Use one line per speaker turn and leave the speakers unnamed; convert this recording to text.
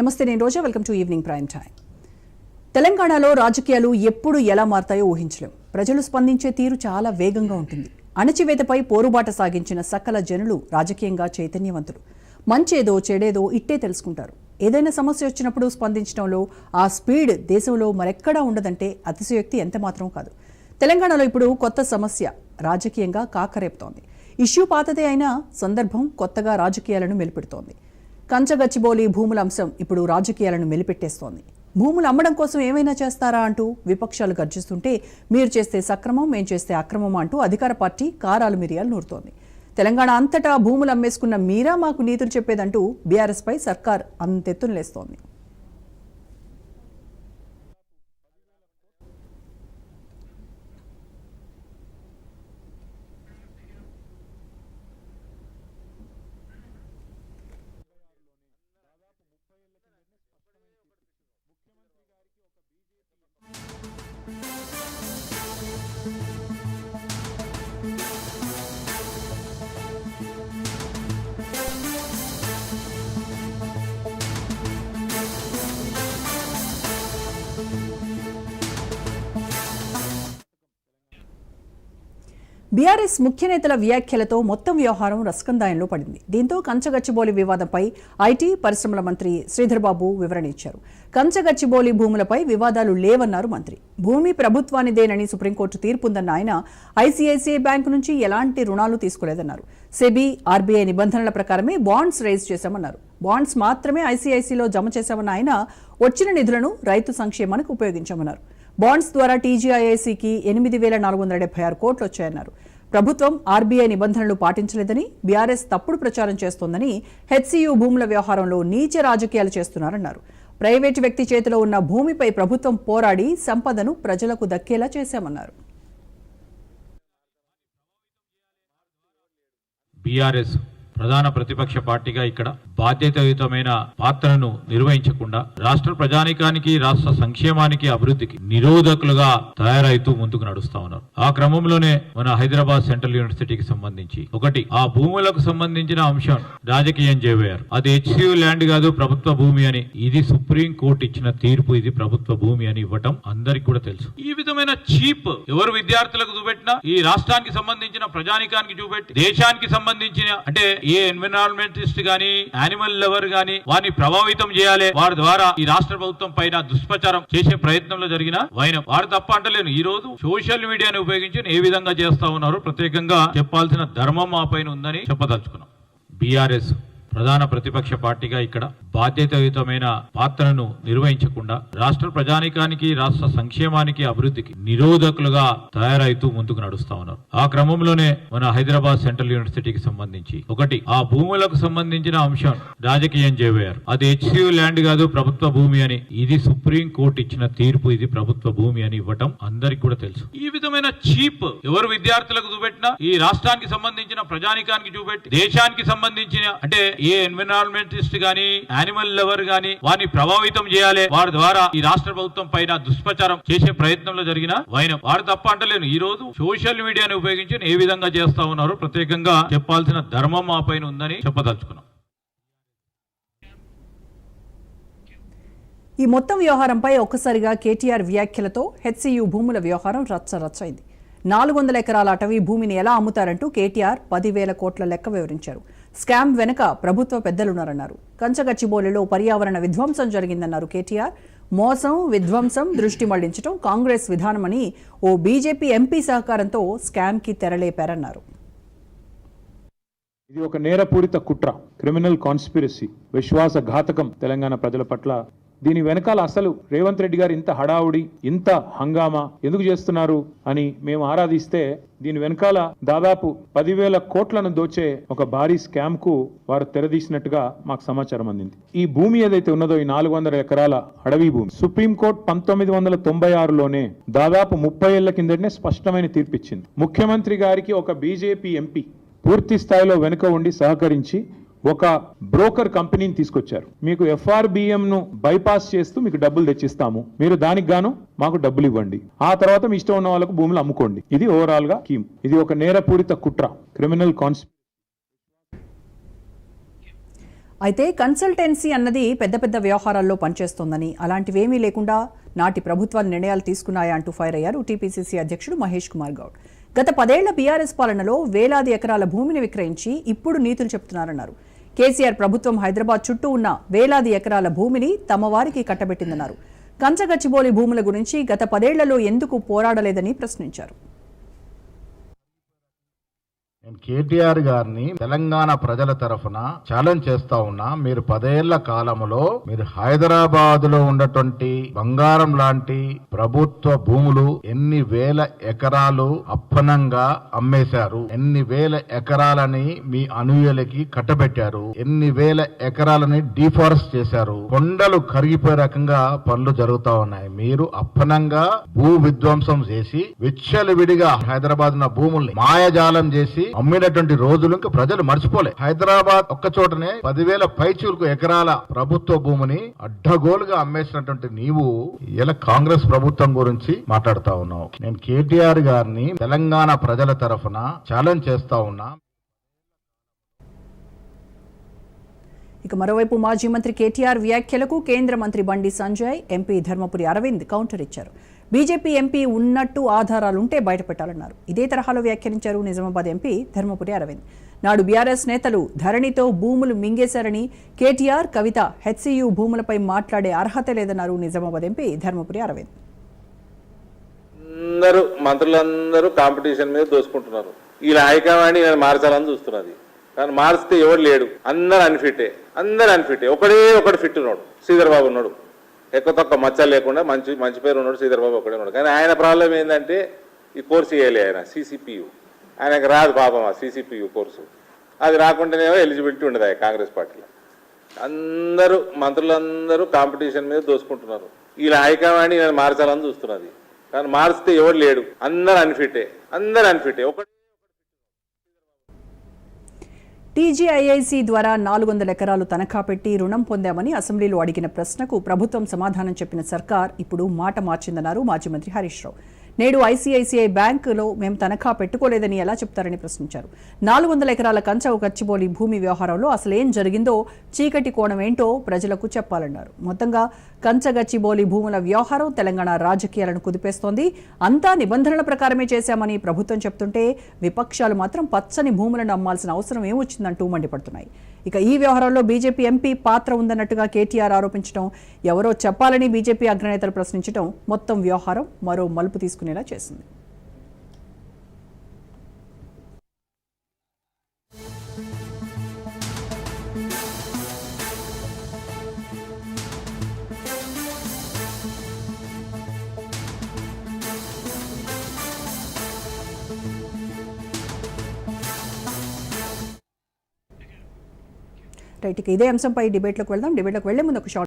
నమస్తే నేను Roja. Welcome to evening prime time తెలంగాణలో రాజకీయాలు ఎప్పుడు ఎలా మారతాయో ఊహించలేం. ప్రజలు స్పందించే తీరు చాలా వేగంగా ఉంటుంది. అణచివేతపై పోరుబాట సాగించిన సకల జనులు రాజకీయంగా చైతన్యవంతులు. మంచేదో చెడేదో ఇట్టే తెలుసుకుంటారు. ఏదైనా సమస్య వచ్చినప్పుడు స్పందించడంలో ఆ స్పీడ్ దేశంలో మరెక్కడా ఉండదంటే అతిశయోక్తి ఎంత మాత్రం కాదు. తెలంగాణలో ఇప్పుడు కొత్త సమస్య రాజకీయంగా కాకరేపుతోంది. ఇష్యూ పాతదే అయినా సందర్భం కొత్తగా రాజకీయాలను మెలిపెడుతోంది. కంచగచ్చిబోలి భూముల అంశం ఇప్పుడు రాజకీయాలను మెలిపెట్టేస్తోంది. భూములు అమ్మడం కోసం ఏమైనా చేస్తారా అంటూ విపక్షాలు గర్జిస్తుంటే మీరు చేస్తే సక్రమం మేం చేస్తే అక్రమం అంటూ అధికార పార్టీ కారాలు మిరియాలు నూరుతోంది. తెలంగాణ అంతటా భూములు అమ్మేసుకున్న మీరా మాకు నీతులు చెప్పేదంటూ బీఆర్ఎస్ పై సర్కార్ అంతెత్తున బీఆర్ఎస్ ముఖ్య నేతల వ్యాఖ్యలతో మొత్తం వ్యవహారం రసకందాయంలో పడింది. దీంతో కంచగచ్చిబౌలి వివాదంపై ఐటీ పరిశ్రమల మంత్రి శ్రీధర్బాబు వివరణ ఇచ్చారు. కంచగచ్చిబౌలి భూములపై వివాదాలు లేవన్నారు మంత్రి. భూమి ప్రభుత్వానిదేనని సుప్రీంకోర్టు తీర్పుందన్న ఆయన ఐసీఐసీఐ బ్యాంకు నుంచి ఎలాంటి రుణాలు తీసుకోలేదన్నారు. సెబీ ఆర్బీఐ నిబంధనల ప్రకారమే బాండ్స్ రైజ్ చేశామన్నారు. బాండ్స్ మాత్రమే ఐసీఐసీలో జమ చేశామన్న ఆయన వచ్చిన నిధులను రైతు సంక్షేమానికి ఉపయోగించామన్నారు. బాండ్స్ ద్వారా టీజీఐఐసీకి ఎనిమిది వేల నాలుగు వందల డెబ్బై ఆరు కోట్లు వచ్చాయన్నారు. ప్రభుత్వం ఆర్బీఐ నిబంధనలు పాటించలేదని బీఆర్ఎస్ తప్పుడు ప్రచారం చేస్తోందని హెచ్సీయూ భూముల వ్యవహారంలో నీచ రాజకీయాలు చేస్తున్నారన్నారు. ప్రైవేటు వ్యక్తి చేతిలో ఉన్న భూమిపై ప్రభుత్వం పోరాడి సంపదను ప్రజలకు దక్కేలా చేశామన్నారు.
బీఆర్ఎస్ ప్రధాన ప్రతిపక్ష పార్టీగా ఇక్కడ బాధ్యతాయుతమైన పాత్రను నిర్వహించకుండా రాష్ట్ర ప్రజానికానికి రాష్ట్ర సంక్షేమానికి అభివృద్ధికి నిరోధకులుగా తయారైతూ ముందుకు నడుస్తా ఉన్నారు. ఆ క్రమంలోనే మన హైదరాబాద్ సెంట్రల్ యూనివర్సిటీకి సంబంధించి ఒకటి ఆ భూములకు సంబంధించిన అంశం రాజకీయం చేయబోయారు. అది హెచ్సియు ల్యాండ్ కాదు ప్రభుత్వ భూమి అని. ఇది సుప్రీం కోర్టు ఇచ్చిన తీర్పు ఇది ప్రభుత్వ భూమి అని ఇవ్వటం అందరికి కూడా తెలుసు. ఈ విధమైన చీప్ ఎవరు విద్యార్థులకు చూపెట్టినా ఈ రాష్ట్రానికి సంబంధించిన ప్రజానికానికి చూపెట్టి దేశానికి సంబంధించిన అంటే ఏ ఎన్విరాన్మెంటిస్ట్ గాని యానిమల్ లవర్ గాని వారిని ప్రభావితం చేయాలి వారి ద్వారా ఈ రాష్ట్ర ప్రభుత్వం పైన దుష్ప్రచారం చేసే ప్రయత్నంలో జరిగిన వైనం. వారు తప్ప అంటలేను. ఈ రోజు సోషల్ మీడియాను ఉపయోగించి ఏ విధంగా చేస్తా ఉన్నారు ప్రత్యేకంగా చెప్పాల్సిన ధర్మం మా పైన ఉందని చెప్పదలుచుకున్నాం. బీఆర్ఎస్ ప్రధాన ప్రతిపక్ష పార్టీగా ఇక్కడ బాధ్యతయుతమైన పాత్రను నిర్వహించకుండా రాష్ట్ర ప్రజానికానికి రాష్ట్ర సంక్షేమానికి అభివృద్ధికి నిరోధకులుగా తయారైతూ ముందుకు నడుస్తా ఉన్నారు. ఆ క్రమంలోనే మన హైదరాబాద్ సెంట్రల్ యూనివర్సిటీకి సంబంధించి ఒకటి ఆ భూములకు సంబంధించిన అంశం రాజకీయం చేయబోయారు అది హెచ్సియు ల్యాండ్ కాదు ప్రభుత్వ భూమి అని. ఇది సుప్రీం కోర్టు ఇచ్చిన తీర్పు ఇది ప్రభుత్వ భూమి అని ఇవ్వటం అందరికి కూడా తెలుసు. ఈ విధమైన చీప్ ఎవరు విద్యార్థులకు చూపెట్టినా ఈ రాష్ట్రానికి సంబంధించిన ప్రజానికానికి చూపెట్టి దేశానికి సంబంధించిన అంటే ఏ ఎన్విరాన్మెంటిస్ట్ గాని యానిమల్ లవర్ గాని వారిని ప్రభావితం చేయాలి. వారి ద్వారా ఈ రాష్ట్ర ప్రభుత్వం పైన దుష్ప్రచారం చేసే ప్రయత్నంలో జరిగిన వైనం. వారు తప్ప అంటలేను. ఈ రోజు సోషల్ మీడియాని ఉపయోగించి ఏ విధంగా చేస్తా ఉన్నారు ప్రత్యేకంగా చెప్పాల్సిన ధర్మం మా పైన ఉందని చెప్పదలుచుకున్నాం.
ఈ మొత్తం వ్యవహారంపై ఒక్కసారిగా కేటీఆర్ వ్యాఖ్యలతో హెచ్సియు భూముల వ్యవహారం రచ్చ రచ్చైంది నాలుగు వందల ఎకరాల అటవీ భూమిని ఎలా అమ్ముతారంటూ కేటీఆర్ పదివేల కోట్ల లెక్క వివరించారు. స్కామ్ వెనుక ప్రభుత్వ పెద్దలున్నారన్నారు. కంచగచ్చిబోలిలో పర్యావరణ విధ్వంసం జరిగిందన్నారు కేటీఆర్. మోసం విధ్వంసం దృష్టి మళ్ళించడం కాంగ్రెస్ విధానమని ఓ బీజేపీ ఎంపీ సహకారంతో స్కామ్కి తెరలేపారన్నారు.
ఇది ఒక నేరపూరిత కుట్ర క్రిమినల్ కాన్స్పిరసీ విశ్వాసఘాతకం తెలంగాణ ప్రజల పట్ల దీని వెనకాల అసలు రేవంత్ రెడ్డి గారు ఇంత హడావుడి ఇంత హంగామా ఎందుకు చేస్తున్నారు అని మేము ఆరాధిస్తే దీని వెనకాల దాదాపు పదివేల కోట్లను దోచే ఒక భారీ స్కామ్కు వారు తెరదీసినట్టుగా మాకు సమాచారం అందింది. ఈ భూమి ఏదైతే ఉన్నదో ఈ నాలుగు వందల ఎకరాల అడవి భూమి సుప్రీంకోర్టు పంతొమ్మిది వందల తొంభై ఆరులోనే దాదాపు ముప్పై ఏళ్ళ కిందటనే స్పష్టమైన తీర్పిచ్చింది. ముఖ్యమంత్రి గారికి ఒక బీజేపీ ఎంపీ పూర్తి స్థాయిలో వెనుక ఉండి సహకరించి ఒక బ్రోకర్ కంపెనీని తీసుకొచ్చారు. మీకు ఎఫ్ఆర్బిఎం ను బైపాస్ చేస్తూ మీకు డబ్బులు తెచ్చిస్తాము. మీరు దానికి గాను మాకు డబ్బులు ఇవ్వండి. ఆ తర్వాత మీ ఇష్టం ఉన్న వాళ్ళకు భూములు అమ్ముకోండి. ఇది ఓవరాల్గా స్కీమ్ ఇది ఒక నేరపూరిత కుట్ర. క్రిమినల్ కాన్స్
అయితే కన్సల్టెన్సీ అన్నది పెద్ద పెద్ద వ్యవహారాల్లో పనిచేస్తోందని. అలాంటివేమీ లేకుండా నాటి ప్రభుత్వాలు నిర్ణయాలు తీసుకున్నాయా అంటూ ఫైర్ అయ్యారు టీపీసీసీ అధ్యక్షుడు మహేష్ కుమార్ గౌడ్. గత పదేళ్ళ బీఆర్ఎస్ పాలనలో వేలాది ఎకరాల భూమిని విక్రయించి ఇప్పుడు నీతులు చెప్తున్నారన్నారు. కేసీఆర్ ప్రభుత్వం హైదరాబాద్ చుట్టూ ఉన్న వేలాది ఎకరాల భూమిని తమ వారికి కట్టబెట్టిందన్నారు. కంచగచ్చిబోలి భూముల గురించి గత పదేళ్ళలో ఎందుకు పోరాడలేదని ప్రశ్నించారు.
నేను కేటీఆర్ గారిని తెలంగాణ ప్రజల తరఫున ఛాలెంజ్ చేస్తా ఉన్నా మీరు పదేళ్ళ కాలంలో మీరు హైదరాబాద్లో ఉన్నటువంటి బంగారం లాంటి ప్రభుత్వ భూములు ఎన్ని వేల ఎకరాలు అప్పనంగా అమ్మేశారు ఎన్ని వేల ఎకరాలని మీ అనుయులకి కట్టబెట్టారు ఎన్ని వేల ఎకరాలని డిఫారెస్ట్ చేశారు. కొండలు కరిగిపోయే రకంగా పనులు జరుగుతా ఉన్నాయి. మీరు అప్పనంగా భూ విధ్వంసం చేసి విచ్చలవిడిగా హైదరాబాద్ ఉన్న భూముల్ని మాయజాలం చేసి అమ్మినటువంటి రోజులు ఇంకా ప్రజలు మర్చిపోలే. హైదరాబాద్ ఒక్క చోటనే పదివేల పైచూలకు ఎకరాల ప్రభుత్వ భూమిని అడ్డగోలుగా అమ్మేసినటువంటి నీవు ఇలా కాంగ్రెస్ ప్రభుత్వం గురించి మాట్లాడుతా ఉన్నావు. నేను కేటీఆర్ గారిని తెలంగాణ ప్రజల తరఫున ఛాలెంజ్ చేస్తా ఉన్నా.
ఇక మరోవైపు మాజీ మంత్రి కేటీఆర్ వ్యాఖ్యలకు కేంద్ర మంత్రి బండి సంజయ్ ఎంపీ ధర్మపురి అరవింద్ కౌంటర్ ఇచ్చారు. బీజేపీ ఎంపీ ఉన్నట్టు ఆధారాలుంటే బయటపెట్టాలన్నారు. ఇదే తరహాలో వ్యాఖ్యానించారు నిజామాబాద్ ఎంపీ ధర్మపురి అరవింద్. నాడు బీఆర్ఎస్ నేతలు ధరణితో భూములు మింగేశారని కేటీఆర్ కవిత హెచ్సియు భూములపై మాట్లాడే అర్హత లేదన్నారు నిజామాబాద్ ఎంపీ ధర్మపురి అరవింద్.
అందరూ మంత్రులందరూ కాంపిటీషన్ మీద దోసుకుంటున్నారు. వీళ్ళ హైకమాండ్ మార్చాలని చూస్తున్నది కానీ మారిస్తే ఎవడు లేడు. అందరు అన్ఫిటే. అందరు అన్ఫిటే. ఒకడే ఒకడు ఫిట్ ఉన్నాడు. శ్రీధర్ బాబు ఉన్నాడు. ఎక్కువ తక్కువ మచ్చలు లేకుండా మంచి మంచి పేరు ఉన్నాడు శ్రీధర్ బాబు ఒకడే ఉన్నాడు. కానీ ఆయన ప్రాబ్లం ఏంటంటే ఈ కోర్సు చేయాలి ఆయన సిసిపియు ఆయనకు రాదు పాపం ఆ సిసిపియు కోర్సు. అది రాకుండానేమో ఎలిజిబిలిటీ ఉండదు ఆయన కాంగ్రెస్ పార్టీలో. అందరూ మంత్రులందరూ కాంపిటీషన్ మీద దోసుకుంటున్నారు. వీళ్ళ హైకమాండ్ ఈయన మార్చాలని చూస్తున్నది. కానీ మార్చితే ఎవడు లేడు. అందరు అన్ఫిటే. అందరు అన్ఫిటే. ఒకటి
టీజీఐఐసి ద్వారా నాలుగు వందల ఎకరాలు తనఖా పెట్టి రుణం పొందామని అసెంబ్లీలో అడిగిన ప్రశ్నకు ప్రభుత్వం సమాధానం చెప్పిన సర్కార్ ఇప్పుడు మాట మార్చిందన్నారు మాజీ మంత్రి హరీష్ రావు. నేడు ఐసీఐసీఐ బ్యాంకులో మేము తనఖా పెట్టుకోలేదని ఎలా చెప్తారని ప్రశ్నించారు. నాలుగు వందల ఎకరాల కంచవు గచ్చిబోలి భూమి వ్యవహారంలో అసలేం జరిగిందో చీకటి కోణం ఏంటో ప్రజలకు చెప్పాలన్నారు. మొత్తంగా కంచగచ్చిబోలి భూముల వ్యవహారం తెలంగాణ రాజకీయాలను కుదిపేస్తోంది. అంతా నిబంధనల ప్రకారమే చేశామని ప్రభుత్వం చెప్తుంటే విపక్షాలు మాత్రం పచ్చని భూములను అమ్మాల్సిన అవసరం ఏమొచ్చిందంటూ మండిపడుతున్నాయి. ఇక ఈ వ్యవహారంలో బీజేపీ ఎంపీ పాత్ర ఉందన్నట్టుగా కేటీఆర్ ఆరోపించడం ఎవరో చెప్పాలని బీజేపీ అగ్రనేతలు ప్రశ్నించడం మొత్తం వ్యవహారం మరో మలుపు తీసుకునేలా చేసింది. రైట్ ఇదే అంశంపై డిబేట్లోకి వెళ్దాం. డిబేట్లోకి వెళ్ళే ముందు ఒక షార్ట్